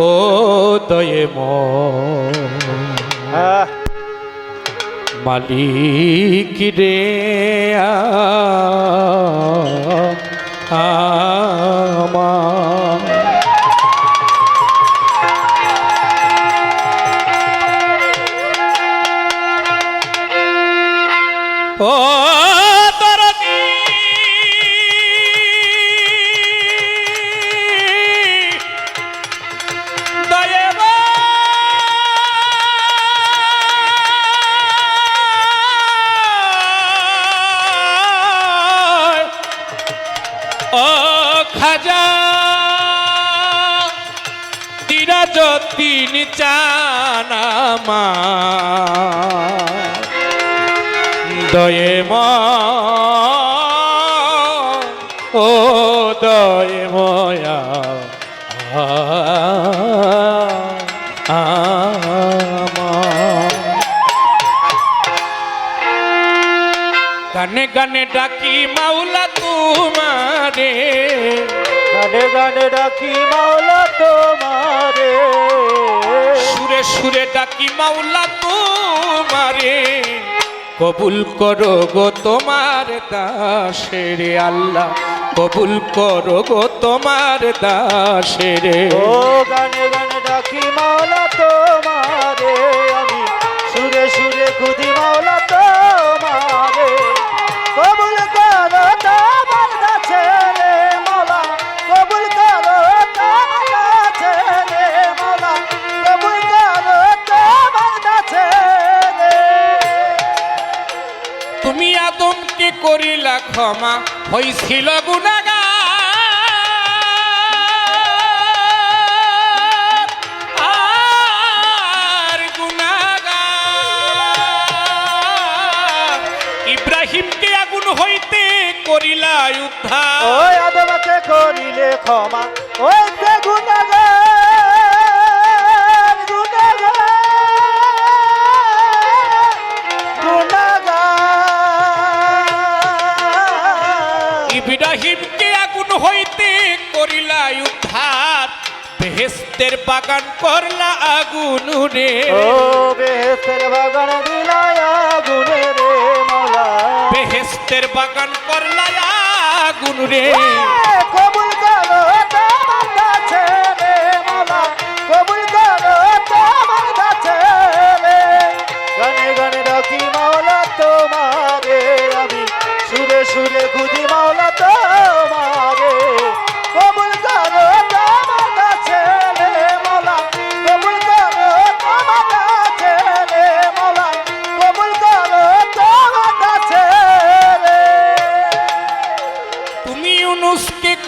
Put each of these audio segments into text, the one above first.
ও দয়ে মালিক রে আমার ও দিরা যতীন চানামা দয়ে ম ও দয়ে ময়া গানে গানে ডাকি মাওলা তোমারে গানে গানে ডাকি মাওলা তোমারে। সুরে সুরে ডাকি মাওলা তোমারে। কবুল করো গো তোমার দাসের আল্লাহ। কবুল করো গো তোমার দাসের। ও গানে গানে ডাকি মাওলা করিলা ক্ষমা হইছিল গুণাগার। ইব্রাহিমকে আগুন হইতে করিলা উদ্ধার। ওই আদমকে করিলে ক্ষমা। ওই বেহেস্তের বাগান করলা আগুন রে। ও বেহেস্তের বাগান আগুন রে মালা। বেহেস্তের বাগান করলা আগুন রে।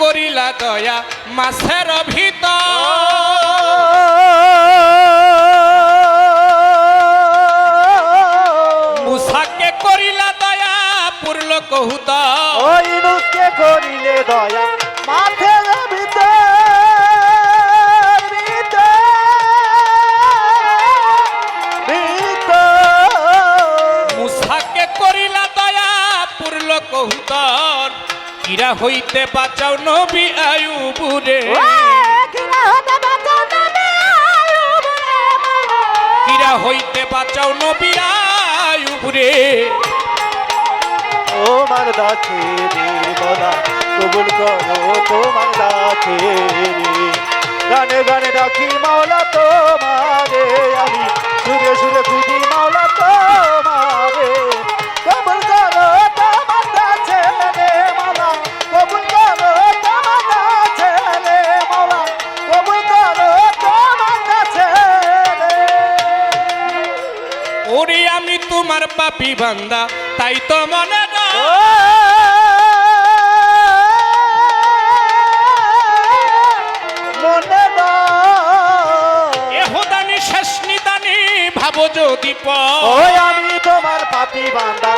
করিলা দয়া মাছের ভিতর মুসাকে করিলা দয়া পুরল কহুত করিলে দয়া কিরা হইতে বাঁচাও নবী আয়ুবুরে কিরা হইতে বাঁচাও নবী আয়ুবুরে তোমার দাছে রে বলা কবুল করো তোমার দাছে রে। গানে গানে ডাকি মাওলা তোমারে আমি সুরে সুরে খুঁজি মাওলা তোমারে। তোমার পাপি বান্দা তাই তো মনে মনে এহুদানি শেষ নিদানি ভাবো যদি আমি তোমার পাপি বান্দা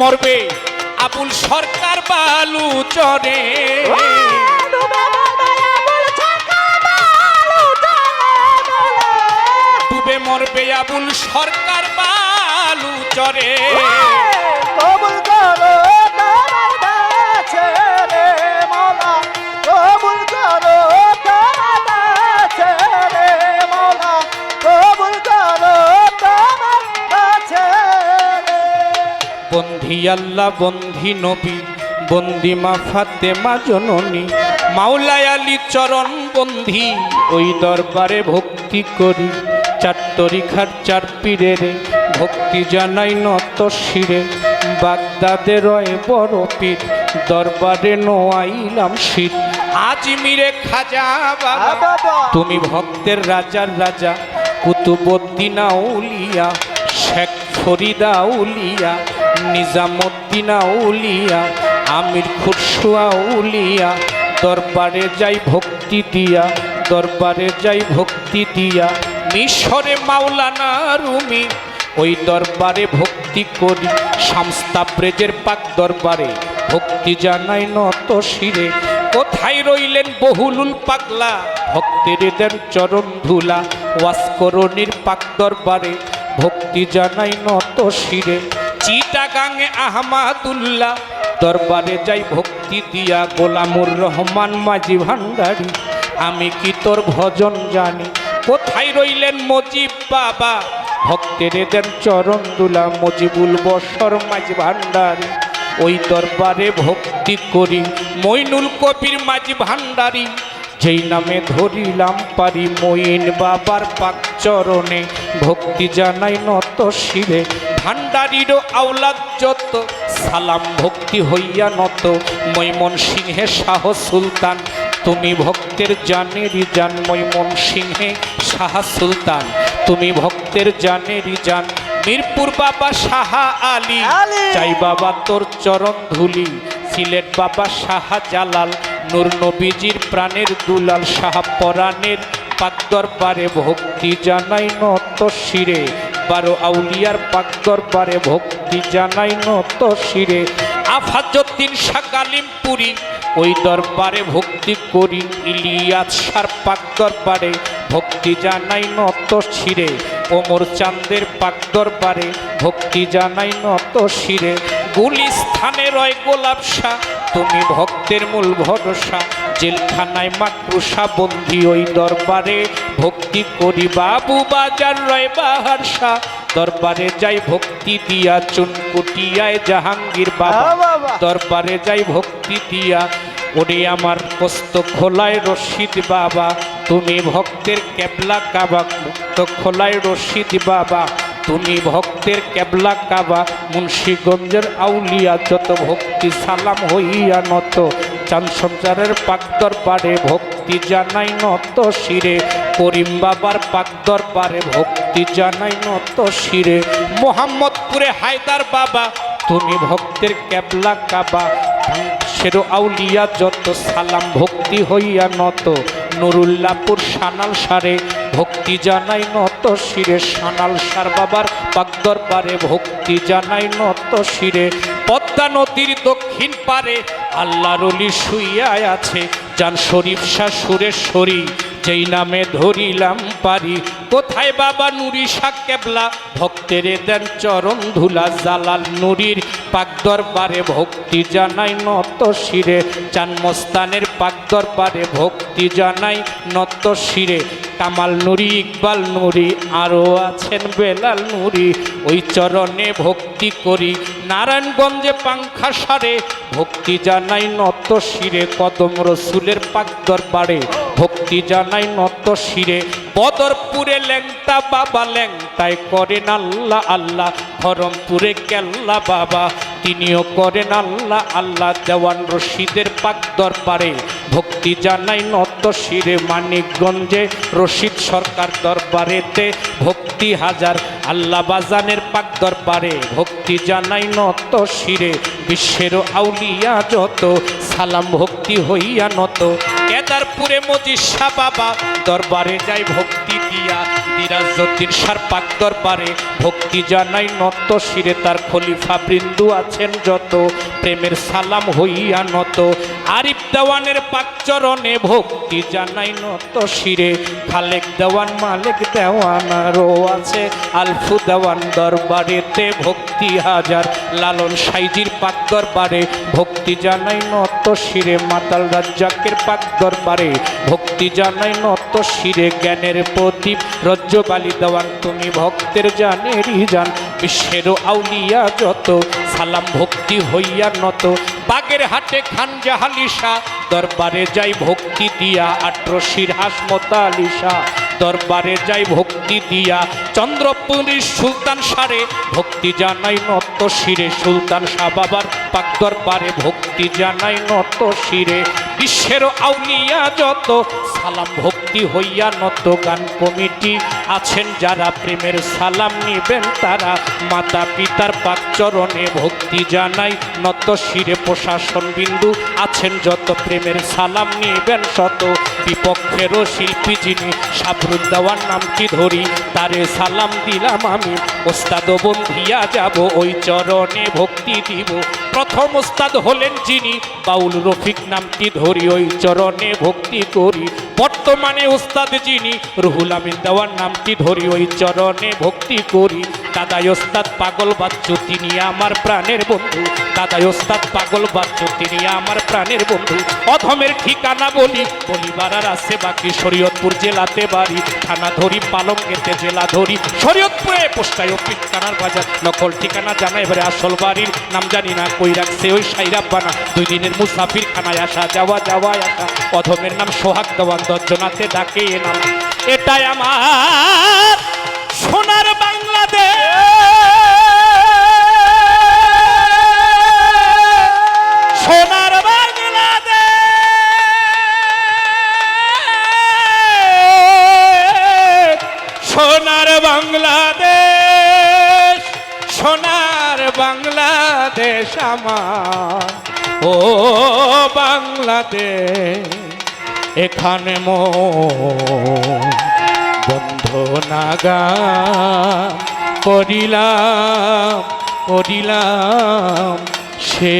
মরবে। আবুল সরকার বালু চরে ডুবে মরবে আবুল সরকার বালু চরে আল্লাহ বন্ধি নবী, বন্দি মা ফাতেমা জননী, মাওলায় আলী চরণ বন্ধি। ওই দরবারে ভক্তি করি, চার চার পীরের ভক্তি জানাই নত শিরে। বাগদাদে রয় বড় পীর, দরবারে নোয়াইলাম শীত আজমিরে খাজা বাবা, তুমি ভক্তের রাজার রাজা কুতুবুদ্দিন আউলিয়া, শেখ ফরিদা আউলিয়া নিজামুদ্দিন আউলিয়া, আমির খুরশু আউলিয়া। দরবারে যাই ভক্তি দিয়া, দরবারে যাই ভক্তি দিয়া। মিশরে মাওলানা রুমি, ওই দরবারে ভক্তি করি। শামস্তাব্রেজের পাক দরবারে ভক্তি জানাই নত শিরে। কোথায় রইলেন বহুলুল পাগলা? ভক্তের দেন চরণ ধুলা। ওয়াসকরণীর পাক দরবারে ভক্তি জানাই নত শিরে। চিটাগাঙে আহমাদুল্লাহ দরবারে যাই ভক্তি দিয়া গোলামুর রহমান মাঝি ভান্ডারি। আমি কি তোর ভজন জানি? কোথায় রইলেন মজিব বাবা? ভক্তের দেন চরণ দুলা মজিবুল বসর মাঝি ভান্ডারি। ওই দরবারে ভক্তি করি, মইনুল কবির মাঝি ভান্ডারি। যেই নামে ধরিলাম পারি মইন বাবার পাক চরণে ভক্তি জানাই নত শিরে ভান্ডারিরও আওলাদ যত সালাম ভক্তি হইয়া নত মৈমন সিংহে শাহ সুলতান তুমি ভক্তের জানেরই জান মৈমন সিংহে শাহ সুলতান তুমি ভক্তের জানেরই জান মিরপুর বাবা শাহা আলী আলী। চাই বাবা তোর চরণ ধুলি সিলেট বাবা শাহা জালাল নূর নবীজির প্রাণের দুলাল শাহ পরাণের পাক দরবারে ভক্তি জানাই নত শিরে। বারো আউলিয়ার পাক দরবারে ভক্তি জানাই নত শিরে। আফাজুদ্দিন শাহ গালিমপুরি ওই দরবারে ভক্তি করি, ইলিয়াস সার পাক দরবারে ভক্তি জানাই নত শিরে। ওমর চাঁদের পাক দরবারে ভক্তি জানাই নত শিরে। গুলিস্থানে রয় গোলাপ শাহ তুমি ভক্তের মূল ভরসা। জেলখানায় মাকরুষা বন্দি ওই দরবারে। ভক্তি করি বাবু বাজার রয় বাহার শাহ। দরবারে যাই ভক্তি দিয়া চুনকুটিয়ায় জাহাঙ্গীর বাবা। দরবারে যাই ভক্তি দিয়া। ওরে আমার কস্ত খোলায় রশিদ বাবা। তুমি ভক্তের কেবলা কাবা মুক্ত খোলায় রশিদ বাবা। তুমি ভক্তের কেবলা কাবা, মুন্সীগঞ্জের আউলিয়া, যত ভক্তি সালাম হইয়া নত। চান সঞ্চারের দরবারে ভক্তি জানাই নত শিরে। করিম বাবার পাক দরবারে ভক্তি জানাই নত শিরে। মোহাম্মদপুরে হায়দার বাবা, তুমি ভক্তের কেবলা কাবা সেরো আউলিয়া, যত সালাম ভক্তি হইয়া নত। নুরুল্লাপুর সানাল সারে, ভক্তি জানাই নত শিরে। সানাল সার বাবার পাকদরবারে ভক্তি জানাই নত শিরে। পদ্মা নদীর দক্ষিণ পারে আল্লাহর অলি শুইয়ায় আছে। যান শরীফ শাহ সুরেশ্বরী। যেই নামে ধরিলাম পারি, কোথায় বাবা নুরি শাহ কেবলা? ভক্তের দেন চরণ ধুলা, জালাল নুরির পাক দরবারে ভক্তি জানাই নত শিরে, চান মস্তানের পাক দরবারে ভক্তি জানাই নত শিরে। কামাল নুরি, ইকবাল নুরি আরও আছেন বেলাল নুরি। ওই চরণে ভক্তি করি, নারায়ণগঞ্জে পাংখা সারে। ভক্তি জানাই নত শিরে, কদম রসুলের পাক দরবারে। ভক্তি জানাই নত শিরে। বদরপুরে ল্যাংটা বাবা, ল্যাংটায় করেন আল্লাহ আল্লাহ। ধরমপুরে কেল্লা বাবা, তিনিও করেন আল্লাহ আল্লাহ। দেওয়ান রশিদের পাক দরবারে ভক্তি জানাই নত শিরে। মানিকগঞ্জে রশিদ সরকার দরবারেতে ভক্তি হাজার। আল্লাহ বাজানের পাক দরবারে ভক্তি জানাই নত শিরে। বিশ্বের আউলিয়া যত, সালাম ভক্তি হইয়া নত। কেদারপুরে মজিসা বাবা, দরবারে যাই ভক্তি দিয়া। দিরাজুদ্দিন সারপাক দরবারে ভক্তি জানাই নত, শিরে তার খলিফা বৃন্দু আছেন যত, প্রেমের সালাম হইয়া নত। আরিফ দেওয়ানের পাকচরণে ভক্তি জানাই নত শিরে। খালেক দেওয়ান, মালিক দেওয়ানারও আছে। আলফু দেওয়ান দরবারেতে ভক্তি হাজার। লালন সাইজির পাক দরবারে ভক্তি জানাই নত শিরে। মাতাল রাজ্জাকের পাক দরবারে ভক্তি জানাই নত শিরে। জ্ঞানের প্রদীপ, রজ্জবালি দেওয়ান, তুমি ভক্তের জানেরই জান। বিশ্বেরও আউলিয়া যত, সালাম ভক্তি হইয়া নত। বাগের হাটে খান জাহালিশা দরবারে যাই ভক্তি দিয়া আট্রশির হাসমতালিশা দরবারে যাই ভক্তি দিয়া চন্দ্রপুরীর সুলতান সারে, ভক্তি জানাই নত শিরে। সুলতান শাহ বাবার পাক দরবারে ভক্তি জানাই নত শিরে। বিশ্বের আউলিয়া যত, সালাম ভক্তি হইয়া নত গান কমিটি। আছেন যারা প্রেমের সালাম নিবেন তারা, মাতা পিতার পাক চরণে ভক্তি জানাই। নত শিরে প্রশাসন বিন্দু আছেন যত প্রেমের সালাম নিবেন শত। বিপক্ষেরও শিল্পী যিনি সাবরুদ দেওয়ার নামটি ধরি, তারে সালাম দিলাম আমি। ওস্তাদ বন্ধিয়া যাব, ওই চরণে ভক্তি দিব। প্রথম ওস্তাদ হলেন যিনি, বাউল রফিক নামটি ধরি, ওই চরণে ভক্তি করি। বর্তমানে ওস্তাদ যিনি, রুহুল আমিন দেওয়ার নামটি ধরি ওই চরণে ভক্তি করি। দাদাই ওস্তাদ, পাগল বাচ্চু, তিনি আমার প্রাণের বন্ধু। দাদাই ওস্তাদ, পাগল বাচ্চু, তিনি আমার প্রাণের বন্ধু। অধমের ঠিকানা বলি বলিবার আছে বাকি, শরীয়তপুর জেলাতে বাড়ি। থানা ধরি পালঙ্গেতে জেলা ধরি। শরীয়তপুরে পোস্টায় পিটকানার বাজার। নকল ঠিকানা জানা, এবারে আসল বাড়ির নাম জানি না, কই রাখছে ওই সাইরাব্বানা দুই দিনের মুসাফির খানায় আসা, যাওয়া যাওয়া আসা। অধমের নাম সোহাগ দেওয়ান দর্জনাতে ডাকে এ নাম। এটাই আমার সোনার বাংলাদেশ। সোনার বাংলাদেশ। সোনার বাংলাদেশ সোনার বাংলাদেশ আমার। ও বাংলাদেশ। এখানে মো বন্ধ নাগা করিলাম করিলাম সে